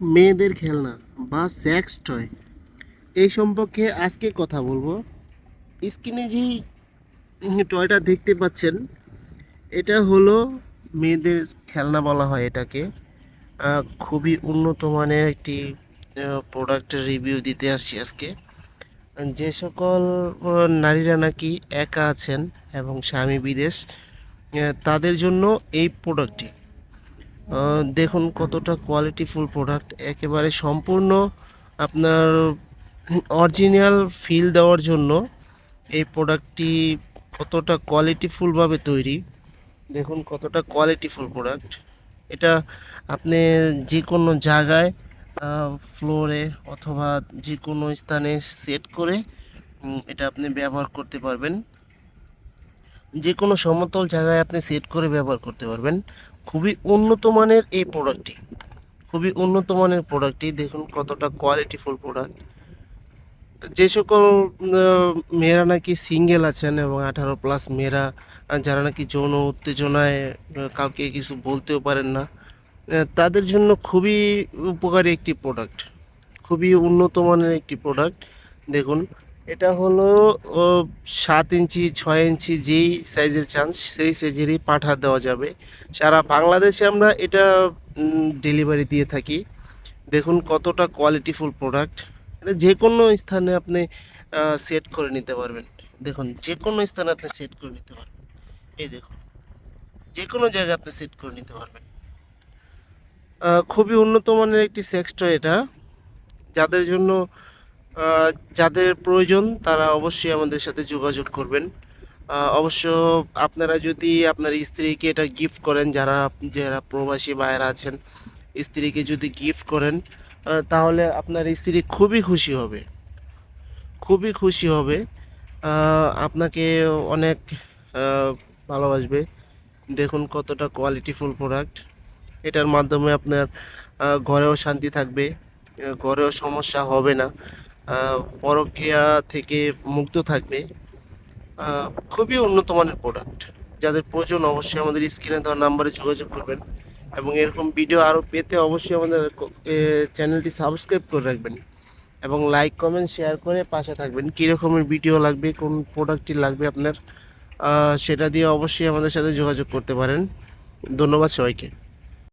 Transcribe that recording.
মেয়েদের খেলনা বা সেক্স টয় এই সম্পর্কে আজকে কথা বলব। স্ক্রিনে যেই টয়টা দেখতে পাচ্ছেন, এটা হলো মেয়েদের খেলনা বলা হয় এটাকে। খুবই উন্নত মানের একটি প্রোডাক্টের রিভিউ দিতে আসছি আজকে। যে সকল নারীরা নাকি একা আছেন এবং স্বামী বিদেশ তাদের জন্য এই প্রোডাক্টটি দেখুন কতটা কোয়ালিটিফুল প্রোডাক্ট একেবারে সম্পূর্ণ আপনার অরিজিনাল ফিল দেওয়ার জন্য এই প্রোডাক্টটি কতটা কোয়ালিটিফুলভাবে তৈরি। দেখুন কতটা কোয়ালিটিফুল প্রোডাক্ট এটা আপনি যে কোনো জায়গায় ফ্লোরে অথবা যে কোনো স্থানে সেট করে এটা আপনি ব্যবহার করতে পারবেন। যে কোনো সমতল জায়গায় আপনি সেট করে ব্যবহার করতে পারবেন। খুবই উন্নত মানের এই প্রোডাক্টটি খুবই উন্নত মানের প্রোডাক্টটি দেখুন কতটা কোয়ালিটিফুল প্রোডাক্ট যে সকল মেয়েরা নাকি সিঙ্গেল আছেন এবং আঠারো প্লাস মেয়েরা, যারা নাকি যৌন উত্তেজনায় কাউকে কিছু বলতেও পারেন না তাদের জন্য খুবই উপকারী একটি প্রোডাক্ট খুবই উন্নত মানের একটি প্রোডাক্ট দেখুন এটা হলো সাত ইঞ্চি, ছয় ইঞ্চি যেই সাইজের চান্স সেই সাইজেরই পাঠা দেওয়া যাবে। সারা বাংলাদেশে আমরা এটা ডেলিভারি দিয়ে থাকি। দেখুন কতটা কোয়ালিটিফুল প্রোডাক্ট এটা যে কোনো স্থানে আপনি সেট করে নিতে পারবেন। দেখুন যে কোনো স্থানে আপনি সেট করে নিতে পারবেন। এই দেখুন যে কোনো জায়গায় আপনি সেট করে নিতে পারবেন। খুবই উন্নত মানের একটি সেক্স টয় এটা। যাদের জন্য যাদের প্রয়োজন তারা অবশ্যই আমাদের সাথে যোগাযোগ করবেন। অবশ্য আপনারা যদি আপনার স্ত্রীকে এটা গিফট করেন, যারা যারা প্রবাসী বাইরে আছেন, স্ত্রীকে যদি গিফট করেন তাহলে আপনার স্ত্রী খুবই খুশি হবে। খুবই খুশি হবে। আপনাকে অনেক ভালোবাসবে। দেখুন কতটা কোয়ালিটিফুল প্রোডাক্ট এটার মাধ্যমে আপনার ঘরেও শান্তি থাকবে। ঘরেও সমস্যা হবে না। পরক্রিয়া থেকে মুক্ত থাকবে। খুবই উন্নত মানের প্রোডাক্ট যাদের প্রয়োজন অবশ্যই আমাদের স্ক্রিনে দেওয়া নাম্বারে যোগাযোগ করবেন এবং এরকম ভিডিও আরও পেতে অবশ্যই আমাদের চ্যানেলটি সাবস্ক্রাইব করে রাখবেন এবং লাইক কমেন্ট শেয়ার করে পাশে থাকবেন। কী রকমের ভিডিও লাগবে, কোন প্রোডাক্টটি লাগবে আপনার সেটা দিয়ে অবশ্যই আমাদের সাথে যোগাযোগ করতে পারেন। ধন্যবাদ সবাইকে।